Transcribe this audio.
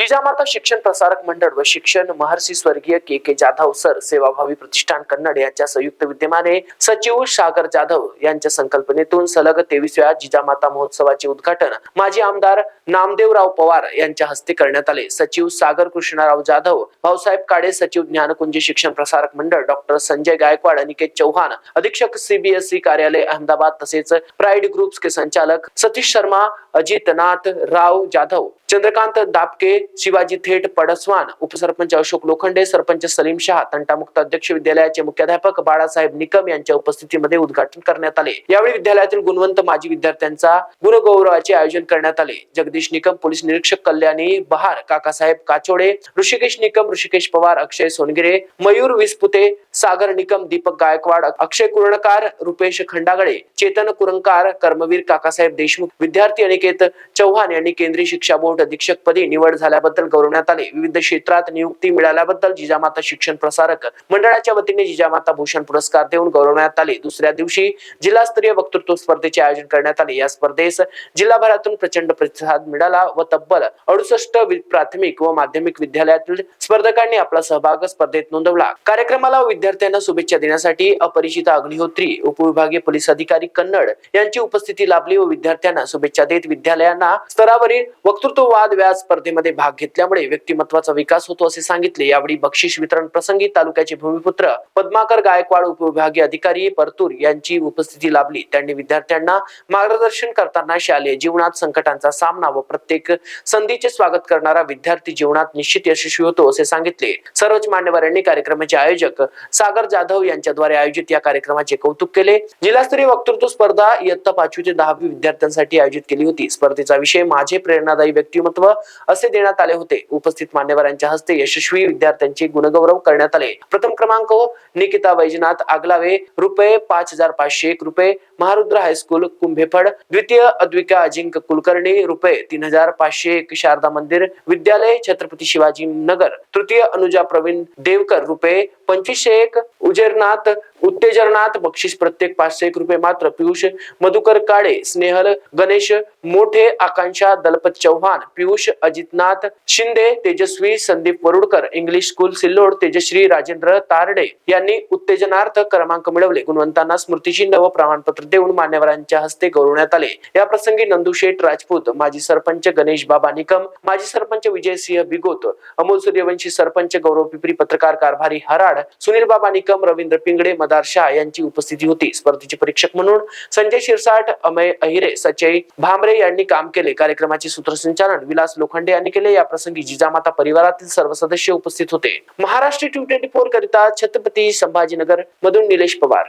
जिजामाता शिक्षण प्रसारक मंडळ व शिक्षण महर्षी स्वर्गीय के के जाधव सर सेवाभावी प्रतिष्ठान कन्नड यांच्या संयुक्त विद्यमाने सचिव सागर जाधव यांच्या संकल्पनेतून सलग तेवीसव्या जिजामाता महोत्सवाचे उद्घाटन माजी आमदार नामदेवराव पवार यांच्या हस्ते करण्यात आले. सचिव सागर कृष्णराव जाधव भाऊसाहेब काळे सचिव ज्ञानकुंज शिक्षण प्रसारक मंडळ डॉक्टर संजय गायकवाड अनिकेत चौहान अधीक्षक सीबीएसई कार्यालय अहमदाबाद तसेच प्राईड ग्रुप्स के संचालक सतीश शर्मा अजितनाथ राव जाधव चंद्रकांत दापके शिवाजी थेट पडसवान उपसरपंच अशोक लोखंडे सरपंच सलीम शहा तंटामुक्त अध्यक्ष विद्यालयाचे मुख्याध्यापक बाळासाहेब निकम यांच्या उपस्थितीमध्ये उद्घाटन करण्यात आले. यावेळी विद्यालयातील गुणवंत माजी विद्यार्थ्यांचा गुणगौरवाचे आयोजन करण्यात आले. जगदीश निकम पोलीस निरीक्षक कल्याणी बहार काकासाहेब काचोडे ऋषिकेश निकम ऋषिकेश पवार अक्षय सोनगिरे मयूर विस्पुते सागर निकम दीपक गायकवाड अक्षय कुरणकार रुपेश खंडागळे चेतन कुरंकार कर्मवीर काकासाहेब देशमुख विद्यार्थी अनिकेत चव्हाण यांनी केंद्रीय शिक्षा बोर्ड अधीक्षक पदी निवड झाल्याबद्दल गौरवण्यात आले. विविध क्षेत्रात नियुक्ती मिळाल्याबद्दल जिजामाता शिक्षण प्रसारक मंडळाच्या वतीने जिजामाता भूषण पुरस्कार देऊन गौरवण्यात आले. दुसऱ्या दिवशी जिल्हास्तरीय वक्तृत्व स्पर्धेचे आयोजन करण्यात आले. या स्पर्धेस जिल्हाभरातून प्रचंड प्रतिसाद मिळाला व तब्बल अडुसष्ट प्राथमिक व माध्यमिक विद्यालयातील स्पर्धकांनी आपला सहभाग स्पर्धेत नोंदवला. कार्यक्रमाला विद्यार्थ्यांना शुभेच्छा देण्यासाठी अपरिचिता अग्निहोत्री उपविभागीय पोलीस अधिकारी कन्नड यांची उपस्थिती लाभली व विद्यार्थ्यांना शुभेच्छा देत विद्यालयांना स्तरावरील वक्तृत्व वाद व्याज स्पर्धेमध्ये भाग घेतल्यामुळे व्यक्तिमत्वाचा विकास होतो असे सांगितले. यावेळी बक्षीस वितरण प्रसंगी तालुक्याचे भूमिपुत्र पद्माकर गायकवाड उपविभागीय अधिकारी परतूर यांची उपस्थिती लाभली. त्यांनी विद्यार्थ्यांना मार्गदर्शन करताना शालेय जीवनात संकटांचा सामना व प्रत्येक संधीचे स्वागत करणारा विद्यार्थी जीवनात निश्चित यशस्वी होतो असे सांगितले. सर्वच मान्यवरांनी कार्यक्रमाचे आयोजक सागर जाधव यांच्याद्वारे आयोजित या कार्यक्रमाचे कौतुक केले. जिल्हास्तरीय वक्तृत्व स्पर्धा इयत्ता पाचवी ते दहावी विद्यार्थ्यांसाठी आयोजित केली होती. स्पर्धेचा विषय माझे प्रेरणादायी व्यक्ती व्यक्तिमत्व असे देण्यात आले होते. उपस्थित मान्यवरांच्या हस्ते यशस्वी विद्यार्थ्यांचे गुणगौरव करण्यात आले. प्रथम क्रमांक निकिता वैजनाथ आगलावे रुपये पाच हजार पाचशे एक रुपये महारुद्र हायस्कूल कुंभेफड द्वितीय अद्विका अजिंक कुलकर्णी रुपये तीन हजार पाचशे एक शारदा मंदिर विद्यालय छत्रपती शिवाजी नगर तृतीय अनुजा प्रवीण देवकर रुपये पंचवीसशे एक उजेरनाथ उत्तेजनाथ बक्षीस प्रत्येक पाचशे एक रुपये मात्र. पियुष मधुकर काळे स्नेहल गणेश मोठे आकांक्षा दलपत चव्हाण पियुष अजितनाथ शिंदे तेजस्वी संदीप वरुडकर इंग्लिश स्कूल सिल्लोड तेजश्री राजेंद्र तारडे यांनी उत्तेजनार्थ क्रमांक मिळवले. गुणवंतांना स्मृतिचिन्ह व प्रमाणपत्र देऊन मान्यवरांच्या हस्ते गौरवण्यात आले. या प्रसंगी नंदुशेठ राजपूत माजी सरपंच गणेश बाबा निकम माजी सरपंच विजयसिंह बिगोत अमोल सूर्यवंशी सरपंच गौरव पिपरी पत्रकार कारभारी हराड सुनील बाबा निकम रवींद्र पिंगडे मदार शाह यांची उपस्थिती होती. स्पर्धेचे परीक्षक म्हणून संजय शिरसाट अमय अहिरे सचय भामरे यांनी काम केले. कार्यक्रमाचे सूत्रसंचालन विलास लोखंडे यांनी केले. या प्रसंगी जिजामाता परिवारातील सर्व सदस्य उपस्थित होते. महाराष्ट्र टू ट्वेंटी फोर करिता छत्रपती संभाजीनगर मधून निलेश पवार.